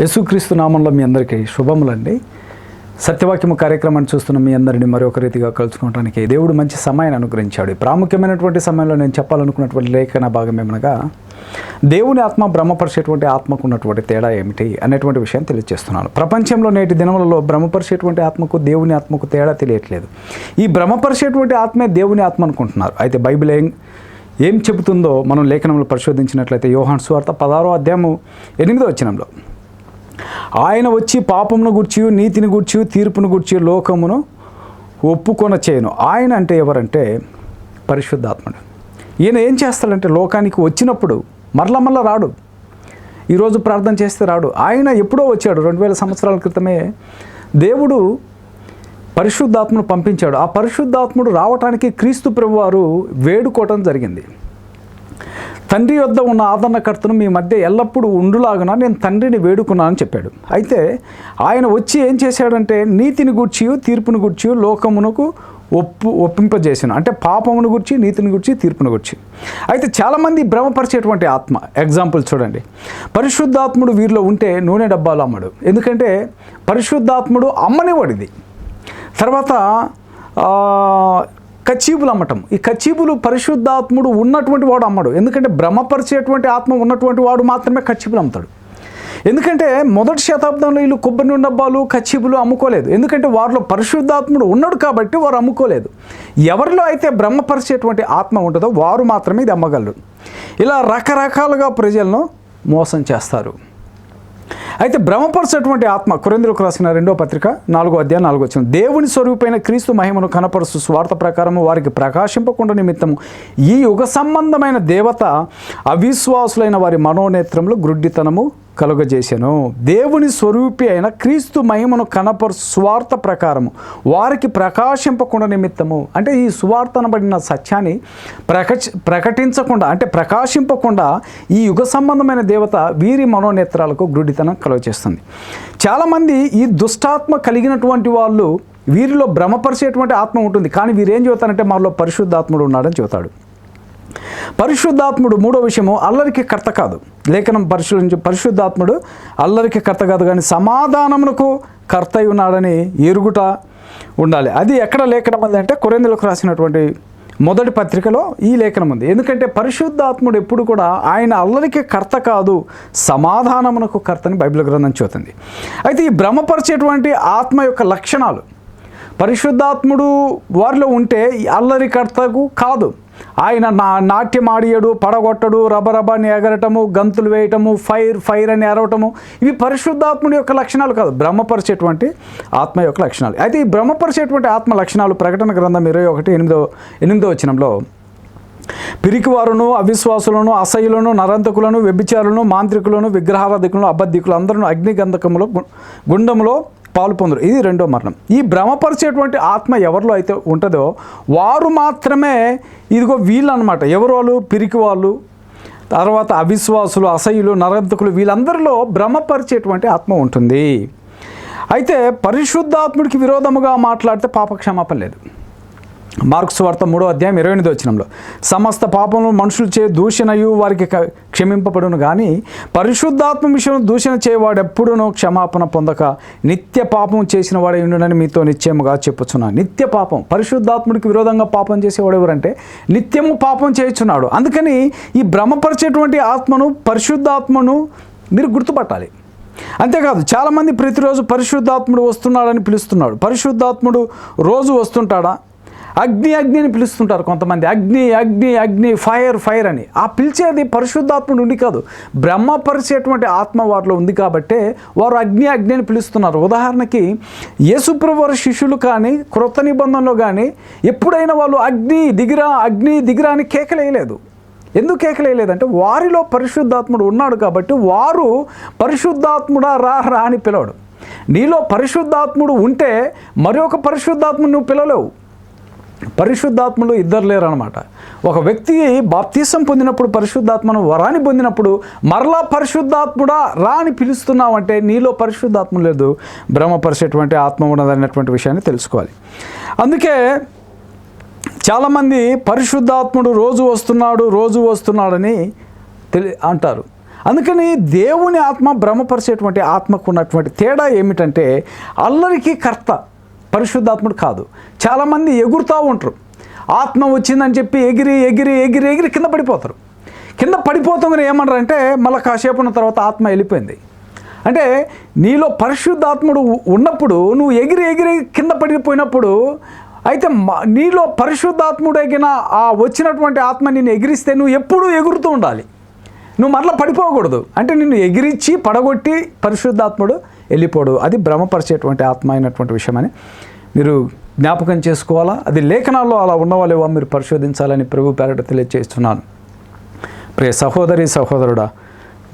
యేసుక్రీస్తు నామంలో మీ అందరికీ శుభములండి. సత్యవాక్యము కార్యక్రమాన్ని చూస్తున్న మీ అందరిని మరొక రీతిగా కలుసుకోవడానికి దేవుడు మంచి సమయాన్ని అనుగ్రహించాడు. ప్రాముఖ్యమైనటువంటి సమయంలో నేను చెప్పాలనుకున్నటువంటి లేఖన భాగం ఏమనగా దేవుని ఆత్మ భ్రమపరిచేటువంటి ఆత్మకు ఉన్నటువంటి తేడా ఏమిటి అనేటువంటి విషయం తెలియజేస్తున్నాను. ప్రపంచంలో నేటి దినములలో భ్రమపరిచేటువంటి ఆత్మకు దేవుని ఆత్మకు తేడా తెలియట్లేదు. ఈ భ్రమపరిచేటువంటి ఆత్మే దేవుని ఆత్మ అనుకుంటున్నారు. అయితే బైబిల్ ఏం ఏం చెబుతుందో మనం లేఖనంలో పరిశోధించినట్లయితే యోహాన్ స్వార్త పదారో అధ్యాయము ఎనిమిదో వచ్చినంలో ఆయన వచ్చి పాపమును గుర్చి నీతిని గుర్చి తీర్పును గుర్చి లోకమును ఒప్పుకొన చేయను ఆయన అంటే ఎవరంటే పరిశుద్ధాత్ముడు. ఈయన ఏం చేస్తాడంటే లోకానికి వచ్చినప్పుడు మరల మరల రాడు. ఈరోజు ప్రార్థన చేస్తే రాడు. ఆయన ఎప్పుడో వచ్చాడు. రెండు వేల సంవత్సరాల క్రితమే దేవుడు పరిశుద్ధాత్మను పంపించాడు. ఆ పరిశుద్ధాత్ముడు రావటానికి క్రీస్తు ప్రభువారు వేడుకోవటం జరిగింది. తండ్రి వద్ద ఉన్న ఆదరణకర్తను మీ మధ్య ఎల్లప్పుడూ ఉండులాగున నేను తండ్రిని వేడుకున్నానని చెప్పాడు. అయితే ఆయన వచ్చి ఏం చేశాడంటే నీతిని గూర్చి తీర్పును గూర్చి లోకమునకు ఒప్పు ఒప్పింపజేసాను. అంటే పాపమును గురించి నీతిని గురించి తీర్పును గురించి. అయితే చాలామంది భ్రమపరిచేటువంటి ఆత్మ ఎగ్జాంపుల్ చూడండి. పరిశుద్ధాత్ముడు వీరిలో ఉంటే నూనె డబ్బాలు అమ్మడు. ఎందుకంటే పరిశుద్ధాత్ముడు అమ్మనివాడిది. తర్వాత ఆ, అమ్మటం. ఈ కచ్చీపులు పరిశుద్ధాత్ముడు ఉన్నటువంటి వాడు అమ్మడు. ఎందుకంటే భ్రమపరిచేటువంటి ఆత్మ ఉన్నటువంటి వాడు మాత్రమే కచ్చీపులు అమ్ముతాడు. ఎందుకంటే మొదటి శతాబ్దంలో వీళ్ళు కొబ్బరి నూనె డబ్బాలు కచ్చీపులు అమ్ముకోలేదు. ఎందుకంటే వారిలో పరిశుద్ధాత్ముడు ఉన్నాడు కాబట్టి వారు అమ్ముకోలేదు. ఎవరిలో అయితే బ్రహ్మపరిచేటువంటి ఆత్మ ఉంటుందో వారు మాత్రమే ఇది అమ్మగలరు. ఇలా రకరకాలుగా ప్రజలను మోసం చేస్తారు. అయితే భ్రమపరచేటువంటి ఆత్మ కురేంద్రులకు రాసిన రెండో పత్రిక నాలుగో అధ్యాయం నాలుగో వచ్చిన దేవుని స్వరూపైన క్రీస్తు మహిమను కనపరుస్తూ స్వార్థ ప్రకారము వారికి ప్రకాశింపకుండా నిమిత్తము. ఈ యుగ సంబంధమైన దేవత అవిశ్వాసులైన వారి మనోనేత్రంలో గ్రుడ్డితనము కలుగజేశాను దేవుని స్వరూపి అయిన క్రీస్తు మహిమను కనపరు స్వార్థ ప్రకారము వారికి ప్రకాశింపకుండా నిమిత్తము. అంటే ఈ స్వార్థనబడిన సత్యాన్ని ప్రకచ ప్రకటించకుండా అంటే ప్రకాశింపకుండా ఈ యుగ సంబంధమైన దేవత వీరి మనోనేత్రాలకు గ్రుడితనం కలుగజేస్తుంది చాలామంది ఈ దుష్టాత్మ కలిగినటువంటి వాళ్ళు వీరిలో భ్రమపరిచేటువంటి ఆత్మ ఉంటుంది. కానీ వీరేం చెబుతారంటే మాలో పరిశుద్ధాత్ముడు ఉన్నాడని చెబుతాడు. పరిశుద్ధాత్ముడు మూడో విషయము అల్లరికి కర్త కాదు. లేఖనం పరిశీలించి పరిశుద్ధాత్ముడు అల్లరికి కర్త కాదు కానీ సమాధానమునకు కర్త ఉన్నాడని ఎరుగుట ఉండాలి. అది ఎక్కడ లేఖనం అంటే కొరెందులకు రాసినటువంటి మొదటి పత్రికలో ఈ లేఖనం ఉంది. ఎందుకంటే పరిశుద్ధాత్ముడు ఎప్పుడు కూడా ఆయన అల్లరికి కర్త కాదు సమాధానమునకు కర్తని బైబిల్ గ్రంథం చూతుంది అయితే ఈ భ్రమపరిచేటువంటి ఆత్మ యొక్క లక్షణాలు పరిశుద్ధాత్ముడు వారిలో ఉంటే ఈ అల్లరికర్తకు కాదు. ఆయన నా నాట్యం ఆడియడు పడగొట్టడు రబరబాని ఎగరటము గంతులు వేయటము ఫైర్ ఫైర్ అని ఎరవటము ఇవి పరిశుద్ధాత్ముడి యొక్క లక్షణాలు కాదు బ్రహ్మపరిచేటువంటి ఆత్మ యొక్క లక్షణాలు. అయితే ఈ బ్రహ్మపరిచేటువంటి ఆత్మ లక్షణాలు ప్రకటన గ్రంథం ఇరవై ఒకటి ఎనిమిదో ఎనిమిదో వచనంలో పిరికివారును అవిశ్వాసులను అసహ్యులను నరంతకులను వ్యభిచారులను మాంత్రికులను విగ్రహారాధికులను అబద్ధికులు అందరూ అగ్నిగంధకములో గుండంలో పాలు పొందరు. ఇది రెండో మరణం. ఈ భ్రమపరిచేటువంటి ఆత్మ ఎవరిలో అయితే ఉంటుందో వారు మాత్రమే ఇదిగో వీళ్ళు అనమాట ఎవరు వాళ్ళు? పిరికి వాళ్ళు తర్వాత అవిశ్వాసులు అసహ్యులు నరంతకులు వీళ్ళందరిలో భ్రమపరిచేటువంటి ఆత్మ ఉంటుంది. అయితే పరిశుద్ధాత్ముడికి విరోధముగా మాట్లాడితే పాపక్షమాపణ లేదు. మార్క్స్ వార్త మూడో అధ్యాయం ఇరవై ఎనిమిది వచ్చినంలో సమస్త పాపములు మనుషులు చే దూషణయు వారికి క- క్షమింపబడును కానీ పరిశుద్ధాత్మ విషయం దూషణ చేయవాడు క్షమాపణ పొందక నిత్య పాపం చేసిన వాడే ఉండునని మీతో నిశ్చయముగా చెప్పుచున్నా నిత్య పాపం పరిశుద్ధాత్ముడికి విరోధంగా పాపం చేసేవాడు ఎవరంటే నిత్యము పాపం చేయుచున్నాడు. అందుకని ఈ భ్రమపరిచేటువంటి ఆత్మను పరిశుద్ధాత్మను మీరు గుర్తుపట్టాలి. అంతేకాదు చాలామంది ప్రతిరోజు పరిశుద్ధాత్ముడు వస్తున్నాడని పిలుస్తున్నాడు. పరిశుద్ధాత్ముడు రోజు వస్తుంటాడా? అగ్ని అగ్ని అని పిలుస్తుంటారు కొంతమంది. అగ్ని అగ్ని అగ్ని ఫైర్ ఫైర్ అని. ఆ పిలిచేది పరిశుద్ధాత్ముడు ఉండి కాదు. బ్రహ్మపరిచేటువంటి ఆత్మ వారిలో ఉంది కాబట్టే వారు అగ్ని అగ్ని అని పిలుస్తున్నారు. ఉదాహరణకి యేసుప్రభు వారి శిష్యులు కానీ క్రొత్త నిబంధనలో కానీ ఎప్పుడైనా వాళ్ళు అగ్ని దిగిరా అగ్ని దిగిరా అని కేకలేయలేదు. ఎందుకు కేకలేయలేదంటే వారిలో పరిశుద్ధాత్ముడు ఉన్నాడు కాబట్టి వారు పరిశుద్ధాత్ముడా రా రా అని పిలవడు. నీలో పరిశుద్ధాత్ముడు ఉంటే మరొక పరిశుద్ధాత్ముడు నువ్వు పిలవలేవు. పరిశుద్ధాత్మలు ఇద్దరు లేరు అనమాట ఒక వ్యక్తి బాప్తీసం పొందినప్పుడు పరిశుద్ధాత్మను వరాన్ని పొందినప్పుడు మరలా పరిశుద్ధాత్ముడా రా అని పిలుస్తున్నావంటే నీలో పరిశుద్ధాత్మ లేదు. భ్రమపరిచేటువంటి ఆత్మ ఉన్నదన్నటువంటి విషయాన్ని తెలుసుకోవాలి. అందుకే చాలామంది పరిశుద్ధాత్ముడు రోజు వస్తున్నాడు రోజు వస్తున్నాడని తెలి అంటారు. అందుకని దేవుని ఆత్మ భ్రమపరిచేటువంటి ఆత్మకు ఉన్నటువంటి తేడా ఏమిటంటే అల్లరికి కర్త పరిశుద్ధాత్ముడు కాదు. చాలామంది ఎగురుతూ ఉంటారు. ఆత్మ వచ్చిందని చెప్పి ఎగిరి ఎగిరి ఎగిరి ఎగిరి కింద పడిపోతారు. కింద పడిపోతామని ఏమన్నారు అంటే మళ్ళీ కాసేపు ఉన్న తర్వాత ఆత్మ వెళ్ళిపోయింది. అంటే నీలో పరిశుద్ధాత్ముడు ఉన్నప్పుడు నువ్వు ఎగిరి ఎగిరి కింద పడిపోయినప్పుడు అయితే మ- నీలో పరిశుద్ధాత్ముడగిన ఆ వచ్చినటువంటి ఆత్మ నిన్ను ఎగిరిస్తే నువ్వు ఎప్పుడూ ఎగురుతూ ఉండాలి. నువ్వు మరలా పడిపోకూడదు. అంటే నిన్ను ఎగిరించి పడగొట్టి పరిశుద్ధాత్ముడు వెళ్ళిపోడు. అది భ్రమపరిచేటువంటి ఆత్మ అయినటువంటి విషయమని మీరు జ్ఞాపకం చేసుకోవాలా? అది లేఖనాల్లో అలా ఉన్నవాళ్ళేవో? మీరు పరిశోధించాలని ప్రభు పేరట తెలియజేస్తున్నాను ప్రియ సహోదరి సహోదరుడా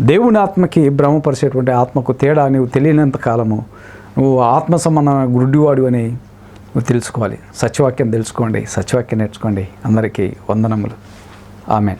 దేవుని ఆత్మకి భ్రమపరిచేటువంటి ఆత్మకు తేడా నీవు తెలియనంత కాలము నువ్వు ఆత్మ సంబంధమైన గుడ్డివాడు అని నువ్వు తెలుసుకోవాలి. సత్యవాక్యం తెలుసుకోండి. సత్యవాక్యం నేర్చుకోండి. అందరికీ వందనములు. ఆమెన్.